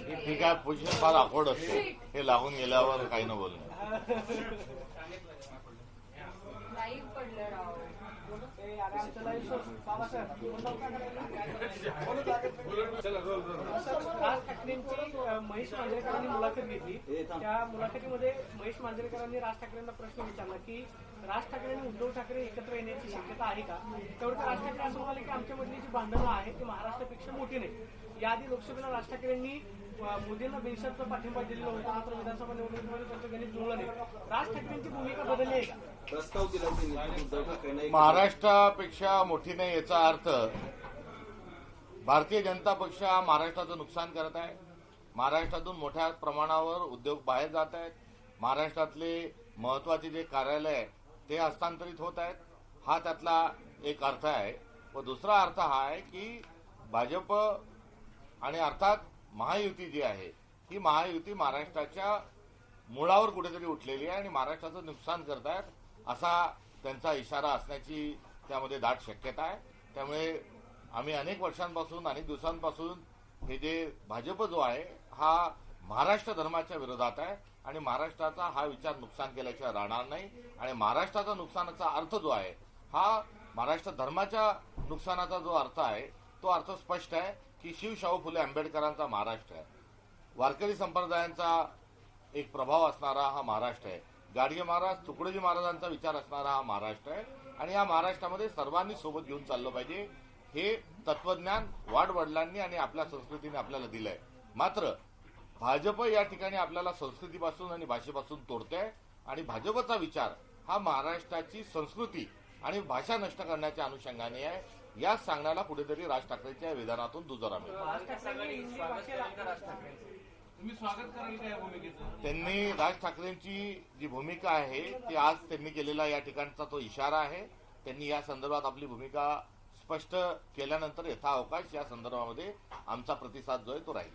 ही ठीक आहे पोझिशन फार अकोड असते हे लागून गेल्यावर काही न बोलणं. राज ठाकरेंची महेश मांजरेकरांनी मुलाखत घेतली त्या मुलाखतीमध्ये महेश मांजरेकरांनी राज ठाकरेंना प्रश्न विचारला की राज ठाकरे आणि उद्धव ठाकरे एकत्र येण्याची शक्यता आहे का तेवढं राज ठाकरे असं म्हणाले की आमच्यामधली जी भांडणं आहेत ती महाराष्ट्रापेक्षा मोठी नाही याआधी लोकसभेला राज ठाकरेंनी मोदींना बिनशर्त पाठिंबा दिलेला होता मात्र विधानसभा निवडणुकीमध्ये त्यांचं गणित जुळलं नाही राज ठाकरेंची भूमिका बदलली आहे का? प्रस्ताव दिला महाराष्ट्रापेक्षा मोठी नाही याचा अर्थ भारतीय जनता पक्ष हा महाराष्ट्राचं नुकसान करत आहे. महाराष्ट्रातून मोठ्या प्रमाणावर उद्योग बाहेर जात आहेत. महाराष्ट्रातले महत्त्वाचे जे कार्यालय आहे ते हस्तांतरित होत आहेत. हा त्यातला एक अर्थ आहे. व दुसरा अर्थ हा आहे की भाजप आणि अर्थात महायुती जी आहे ही महायुती महाराष्ट्राच्या मुळावर कुठेतरी उठलेली आहे आणि महाराष्ट्राचं नुकसान करतायत. असा त्यांचा इशारा असण्याची त्यामध्ये दाट शक्यता आहे. त्यामुळे आम्ही अनेक वर्षांपासून अनेक दिवसांपासून हे जे भाजप जो आहे हा महाराष्ट्र धर्माच्या विरोधात आहे आणि महाराष्ट्राचा हा विचार नुकसान केल्याशिवाय राहणार नाही आणि महाराष्ट्राचा नुकसानाचा अर्थ जो आहे हा महाराष्ट्र धर्माच्या नुकसानाचा जो अर्थ आहे तो अर्थ स्पष्ट आहे की शिवशाहू फुले आंबेडकरांचा महाराष्ट्र आहे. वारकरी संप्रदायांचा एक प्रभाव असणारा हा महाराष्ट्र आहे. गाडगे महाराज तुकडोजी महाराजांचा विचार असणारा हा महाराष्ट्र आहे. आणि या महाराष्ट्रामध्ये सर्वांनी सोबत घेऊन चाललं पाहिजे. हे तत्वज्ञान वाडवडिलांनी आणि आपल्या संस्कृतीने आपल्याला दिलंय. मात्र भाजप या ठिकाणी आपल्याला संस्कृतीपासून आणि भाषेपासून तोडते आणि भाजपचा विचार हा महाराष्ट्राची संस्कृती आणि भाषा नष्ट करण्याच्या अनुषंगाने आहे. या सांगण्याला कुठेतरी राज ठाकरेंच्या विधानातून दुजोरा मिळतो त्यांनी राज ठाकरेंची जी भूमिका आहे ती आज त्यांनी केलेला या ठिकाणचा तो इशारा आहे. त्यांनी या संदर्भात आपली भूमिका स्पष्ट केल्यानंतर यथाअवकाश या संदर्भामध्ये आमचा प्रतिसाद जो आहे तो राहील.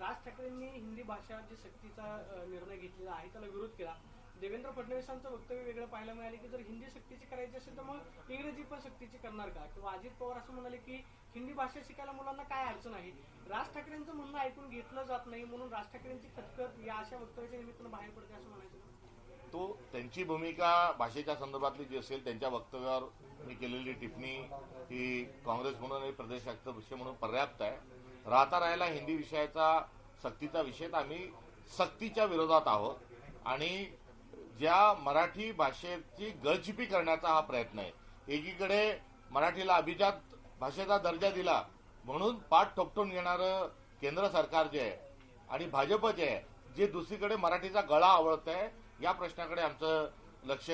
राज ठाकरेंनी हिंदी भाषा जे सक्तीचा निर्णय घेतलेला आहे त्याला विरोध केला. देवेंद्र फडणवीसांचं वक्तव्य वेगळं पाहायला मिळाले की जर हिंदी सक्तीची करायची असेल तर मग इंग्रजी पण सक्तीची करणार का? किंवा अजित पवार असं म्हणाले की हिंदी भाषा शिकायला मुलांना काय अडचण आहे? राज ठाकरेंचं म्हणणं ऐकून घेतलं जात नाही म्हणून राज ठाकरेंची खतखत या अशा वक्तव्याच्या निमित्तानं बाहेर पडते असं म्हणायचं. तो त्यांची भूमिका भाषेच्या संदर्भातली जी असेल त्यांच्या वक्तव्यावर मी केलेली टिप्पणी ही काँग्रेस म्हणून आणि प्रदेश अध्यक्ष म्हणून पर्याप्त आहे. राहता राहायला हिंदी विषयाचा सक्तीचा विषय तर आम्ही सक्तीच्या विरोधात आहोत आणि ज्या मराठी भाषेची गळचिपी करण्याचा हा प्रयत्न आहे. एकीकडे मराठीला अभिजात भाषेचा दर्जा दिला. म्हणून पाठ ठोपटून घेणारं केंद्र सरकार जे आहे आणि भाजप जे आहे जे दुसरीकडे मराठीचा गळा आवळत आहे या प्रश्नाकडे आमचं लक्ष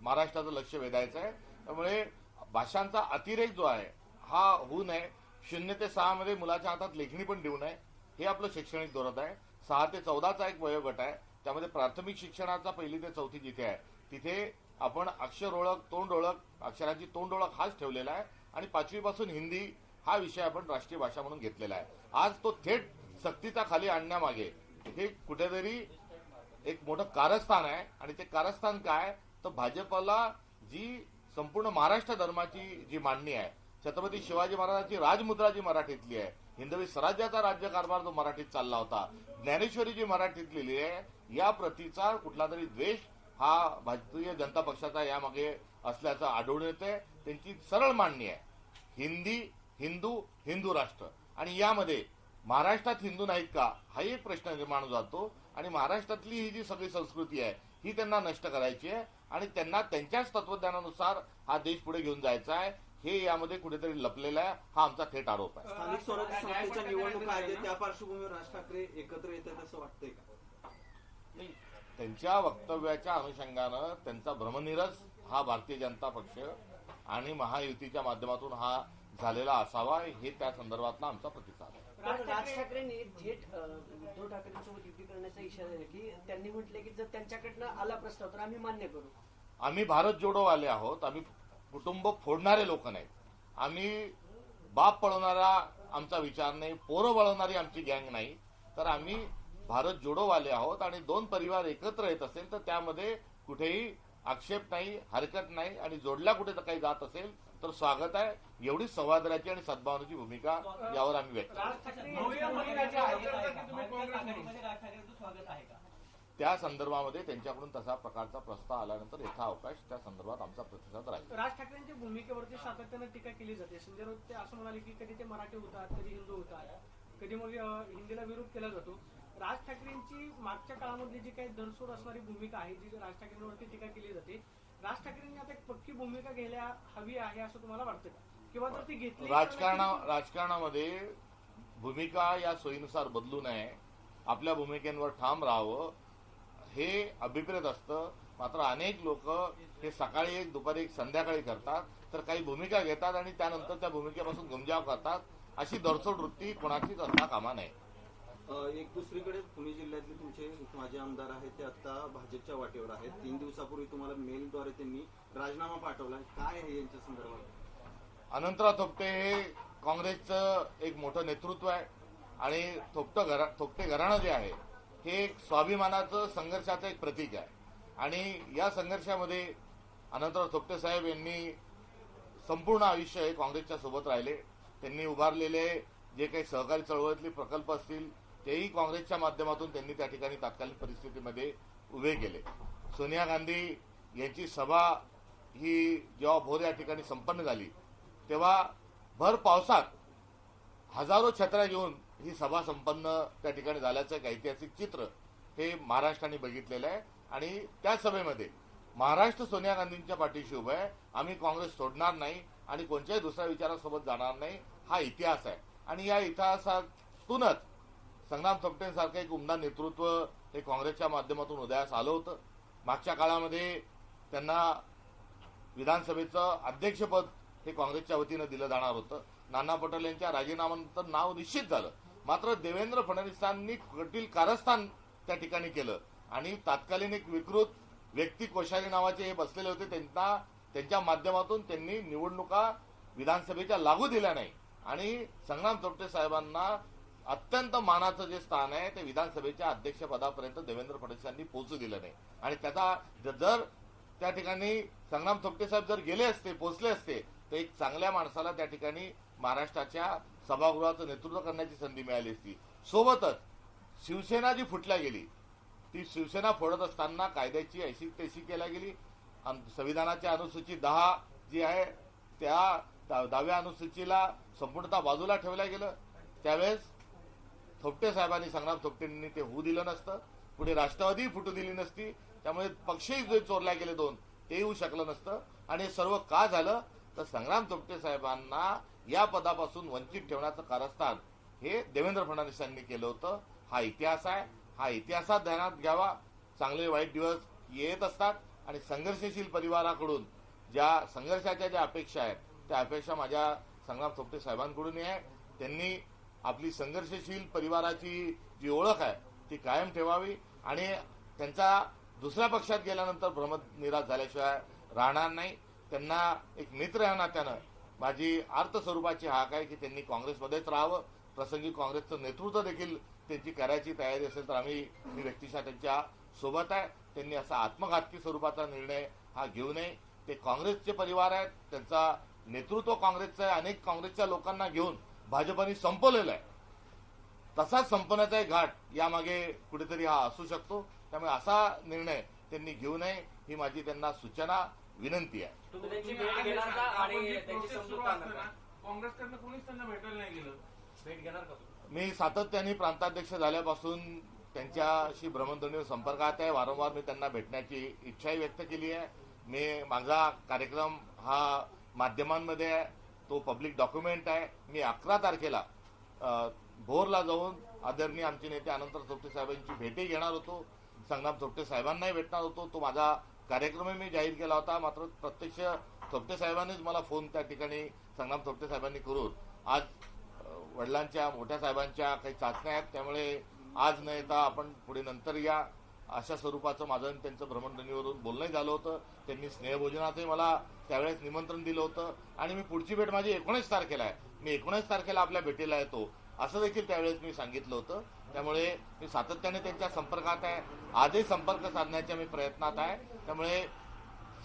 महाराष्ट्राचं लक्ष वेधायचं आहे. त्यामुळे भाषांचा अतिरेक जो आहे हा होऊ नये. शून्य ते सहा मध्ये मुलाच्या हातात लेखणी पण देऊ नये. हे आपलं शैक्षणिक धोरण आहे. सहा ते चौदाचा एक वयोगट आहे. त्यामध्ये प्राथमिक शिक्षणाचा पहिली ते चौथी जिथे आहे तिथे आपण अक्षर ओळख तोंड ओळख अक्षराची तोंड ओळख हाच ठेवलेला आहे. आणि पाचवीपासून हिंदी हा विषय आपण राष्ट्रीय भाषा म्हणून घेतलेला आहे. आज तो थेट सक्तीचा खाली आणण्यामागे हे कुठेतरी एक मोठं कारस्थान आहे. आणि ते कारस्थान काय? तर भाजपला जी संपूर्ण महाराष्ट्र धर्माची जी मांडणी आहे छत्रपती शिवाजी महाराजांची राजमुद्रा जी मराठीतली आहे हिंदवी स्वराज्याचा राज्यकारभार जो मराठीत चालला होता ज्ञानेश्वरी जी मराठीत लिहिली आहे या प्रतीचा कुठला तरी द्वेष हा भारतीय जनता पक्षाचा यामागे असल्याचं आढळून येते त्यांची सरळ मांडणी आहे. हिंदी हिंदू हिंदू राष्ट्र. आणि यामध्ये महाराष्ट्रात हिंदू नाहीत का? हाही एक प्रश्न निर्माण जातो. आणि महाराष्ट्रातली ही जी सगळी संस्कृती आहे ही त्यांना नष्ट करायची आहे. आणि त्यांना त्यांच्याच तत्वज्ञानानुसार हा देश पुढे घेऊन जायचा आहे. हे यामध्ये कुठेतरी लपलेला आहे. हा आमचा थेट आरोप आहे. स्थानिक स्वराज्य संस्थेच्या निवडणुका आहेत त्या पार्श्वभूमीवर राज ठाकरे एकत्र येतात असं वाटतंय का? त्यांच्या वक्तव्याच्या अनुषंगानं त्यांचा भ्रमनिरस हा भारतीय जनता पक्ष आणि महायुतीच्या माध्यमातून हा झालेला असावा हे त्या संदर्भातला आमचा प्रतिसाद आहे. राज ठाकरेंनी थेट उद्धव ठाकरेंसोबत युती करण्याचा इशारा दिला की त्यांनी म्हटले की जर त्यांच्याकडनं आला प्रस्ताव तर आम्ही मान्य करू. आम्ही भारत जोडो आले आहोत आम्ही कुटुंब फोडणारे लोक नाहीत. आम्ही बाप पळवणारा आमचा विचार नाही पोरं वळवणारी आमची गँग नाही. तर आम्ही भारत जोडो आले आहोत आणि दोन परिवार एकत्र येत असेल तर त्यामध्ये कुठेही आक्षेप नाही हरकत नाही आणि जोडल्या कुठे तर काही जात असेल तर स्वागत आहे. एवढी संवादराची आणि सद्भावनाची भूमिका यावर आम्ही व्यक्त? त्या संदर्भामध्ये त्यांच्याकडून तसा प्रकारचा प्रस्ताव आल्यानंतर यथाअवकाश त्या संदर्भात आमचा प्रतिसाद राहील. राज ठाकरेंच्या भूमिकेवरती सातत्यानं टीका केली जाते. संजय राऊत ते असं म्हणाले की कधी ते मराठी होतात कधी हिंदू होतात. कधी मग हिंदीला विरोध केला जातो. राज ठाकरेंची मागच्या काळामधली जी काही धरसोड असणारी भूमिका आहे जी राज ठाकरेंवरती टीका केली जाते राज ठाकरेंनी आता एक पक्की भूमिका घ्यायला हवी आहे असं तुम्हाला वाटतं का? किंवा जर ती घेतली राजकारणा राजकारणामध्ये भूमिका या सोयीनुसार बदलू नये आपल्या भूमिकेवर ठाम राहावं हे अभिप्रेत असतं. मात्र अनेक लोक हे सकाळी एक दुपारी एक संध्याकाळी करतात तर काही भूमिका घेतात आणि त्यानंतर त्या भूमिकेपासून गुमजाव करतात अशी दरसोड वृत्ती कोणाचीच असता कामा नये. एक दुसरीकडे पुणे जिल्ह्यातले तुमचे माजी आमदार आहेत ते आता भाजपच्या वाटेवर आहेत. तीन दिवसापूर्वी तुम्हाला मेलद्वारे त्यांनी राजीनामा पाठवला. काय आहे यांच्या संदर्भात? अनंतराव थोपटे हे काँग्रेसचं एक मोठं नेतृत्व आहे आणि थोपटं घरा थोपटे घराणं जे आहे हे एक स्वाभिमानाचं संघर्षाचं एक प्रतीक आहे. आणि या संघर्षामध्ये अनंतराव थोपटे साहेब यांनी संपूर्ण आयुष्य हे काँग्रेसच्या सोबत राहिले. त्यांनी उभारलेले जे काही सहकारी चळवळीतले प्रकल्प असतील तेही काँग्रेसच्या माध्यमातून त्यांनी त्या ठिकाणी तात्कालिक परिस्थितीमध्ये उभे केले. सोनिया गांधी यांची सभा ही जेव्हा भोर या ठिकाणी संपन्न झाली तेव्हा भर पावसात हजारो छत्र्या घेऊन ही सभा संपन्न त्या ठिकाणी झाल्याचं एक ऐतिहासिक चित्र हे महाराष्ट्राने बघितलेलं आहे. आणि त्या सभेमध्ये महाराष्ट्र सोनिया गांधींच्या पाठीशी उभं आहे. आम्ही काँग्रेस सोडणार नाही आणि कोणत्याही दुसऱ्या विचारासोबत जाणार नाही. हा इतिहास आहे. आणि या इतिहासातूनच संग्राम थोपटेंसारखं एक उमदा नेतृत्व हे काँग्रेसच्या माध्यमातून उदयास आलं होतं. मागच्या काळामध्ये त्यांना विधानसभेचं अध्यक्षपद हे काँग्रेसच्या वतीनं दिलं जाणार होतं. नाना पटोले यांच्या राजीनाम्यानंतर नाव निश्चित झालं. मात्र देवेंद्र फडणवीसांनी कटील कारस्थान त्या ठिकाणी केलं. आणि तात्कालीन एक विकृत व्यक्ती कोश्यारी नावाचे हे बसलेले होते. त्यांना त्यांच्या माध्यमातून त्यांनी निवडणुका विधानसभेच्या लागू दिल्या नाही. आणि संग्राम चोपटे साहेबांना अत्यंत मानाचं जे स्थान आहे ते विधानसभेच्या अध्यक्षपदापर्यंत देवेंद्र फडणवीसांनी पोहोचू दिलं नाही. आणि त्याचा जर त्या ठिकाणी संग्राम थोपटे साहेब जर गेले असते पोहोचले असते तर एक चांगल्या माणसाला त्या ठिकाणी महाराष्ट्राच्या सभागृहाचं नेतृत्व करण्याची संधी मिळाली असती. सोबतच शिवसेना जी फुटल्या गेली ती शिवसेना फोडत असताना कायद्याची ऐशी तैशी केल्या गेली. अन संविधानाच्या अनुसूची दहा जी आहे त्या दहाव्या अनुसूचीला संपूर्णतः बाजूला ठेवल्या गेलं. त्यावेळेस थोपटे साहेबांनी संग्राम थोपटेंनी ते होऊ दिलं नसतं. पुढे राष्ट्रवादी फुटू दिली नसती. त्यामुळे पक्षही जे चोरल्या गेले दोन ते येऊ शकलं नसतं. आणि हे सर्व का झालं? तर संग्राम थोपटे साहेबांना या पदापासून वंचित ठेवण्याचं कारस्थान हे देवेंद्र फडणवीसांनी केलं होतं. हा इतिहास आहे. हा इतिहासात ध्यानात घ्यावा. चांगले वाईट दिवस येत असतात. आणि संघर्षशील परिवाराकडून ज्या संघर्षाच्या ज्या अपेक्षा आहेत त्या अपेक्षा माझ्या संग्राम थोपटे साहेबांकडूनही आहे. त्यांनी आपली संघर्षशील परिवाराची जी ओळख आहे ती कायम ठेवावी आणि त्यांचा दुसऱ्या पक्षात गेल्यानंतर भ्रमनिराश झाल्याशिवाय राहणार नाही. त्यांना एक मित्र या नात्यानं माझी अर्थ स्वरूपाची हाक आहे की त्यांनी काँग्रेसमध्येच राहावं. प्रसंगी काँग्रेसचं नेतृत्व देखील त्यांची करायची तयारी असेल तर आम्ही मी व्यक्तिशः त्यांच्यासोबत आहे. त्यांनी असा आत्मघातकी स्वरूपाचा निर्णय हा घेऊ नये. ते काँग्रेसचे परिवार आहेत त्यांचा नेतृत्व काँग्रेसचं आहे. अनेक काँग्रेसच्या लोकांना घेऊन भाजपने संपवलेलं आहे. तसाच संपण्याचा एक घाट यामागे कुठेतरी हा असू शकतो. त्यामुळे असा निर्णय त्यांनी घेऊ नये ही माझी त्यांना सूचना विनंती आहे? मी सातत्याने प्रांताध्यक्ष झाल्यापासून त्यांच्याशी भ्रमणध्वनीवर संपर्कात आहे. वारंवार मी त्यांना भेटण्याची इच्छाही व्यक्त केली आहे. मी माझा कार्यक्रम हा माध्यमांमध्ये आहे तो पब्लिक डॉक्युमेंट आहे. मी अकरा तारखेला भोरला जाऊन आदरणीय आमचे नेते अनंत चोपटे साहेबांची भेटही घेणार होतो. संग्राम चोपटे साहेबांनाही भेटणार होतो. तो माझा कार्यक्रमही मी जाहीर केला होता. मात्र प्रत्यक्ष चोपटे साहेबांनीच मला फोन त्या ठिकाणी संग्राम चोपटे साहेबांनी करून आज वडिलांच्या मोठ्या साहेबांच्या काही चाचण्या आहेत. त्यामुळे आज न येता आपण पुढे नंतर या. अशा स्वरूपाचं माझं आणि त्यांचं भ्रमणध्वनीवरून बोलणं झालं होतं. त्यांनी स्नेहभोजनाचंही मला त्यावेळेस निमंत्रण दिलं होतं. आणि मी पुढची भेट माझी एकोणीस तारखेला आहे. मी एकोणीस तारखेला आपल्या भेटीला येतो असं देखील त्यावेळेस मी सांगितलं होतं. त्यामुळे मी सातत्याने त्यांच्या संपर्कात आहे. आजही संपर्क साधण्याच्या मी प्रयत्नात आहे. त्यामुळे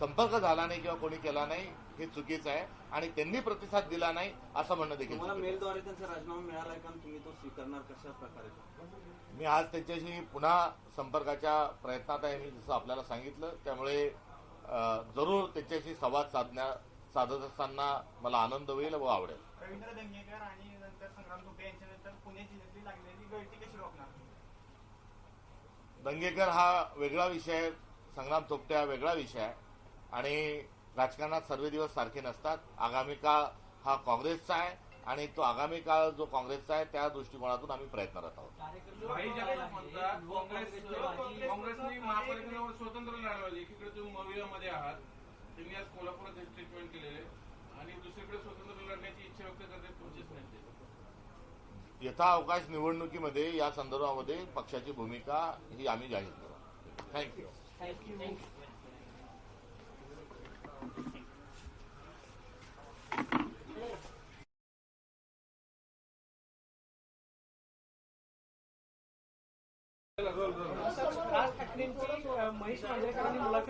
संपर्क झाला नाही किंवा कोणी केला नाही हे चुकीचं आहे आणि त्यांनी प्रतिसाद दिला नाही असं म्हणणं देखील तुम्हाला. मेलद्वारे त्यांचा राजीनामा मिळालाय का तुम्ही तो स्वीकारणार कशा प्रकारे? मी आज त्यांच्याशी पुन्हा संपर्काच्या प्रयत्नात आहे मी जसं आपल्याला सांगितलं त्यामुळे जरूर त्यांच्याशी संवाद साधण्या साधत असताना मला आनंद होईल व आवडेल. रवींद्र दंगेकर आणि नंतर संग्राम धोपे यांच्यानंतर पुणे जिल्ह्यातली लागलेली गळती कशी रोखणार? दंगेकर हा वेगळा विषय आहे संग्राम थोपटे हा वेगळा विषय आहे. आणि राजकारणात सर्व दिवस सारखे नसतात. आगामी काळ हा काँग्रेसचा आहे आणि तो आगामी काळ जो काँग्रेसचा आहे त्या दृष्टिकोनातून आम्ही प्रयत्नरत आहोत. काँग्रेसने महापालिकेवर स्वतंत्र लढवलं. एकीकडे तुम्ही मवियामध्ये आहात. तुम्ही आज कोल्हापुरात स्टेटमेंट केलेले. आणि दुसरीकडे स्वतंत्र लढण्याची इच्छा व्यक्त करते तुमचेच नेते. यथा अवकाश निवडणुकीमध्ये या संदर्भामध्ये पक्षाची भूमिका ही आम्ही जाहीर करू. थँक्यू थँक्यू राज ठाकरेंची महेश मांजरेकरांनी मुलाखत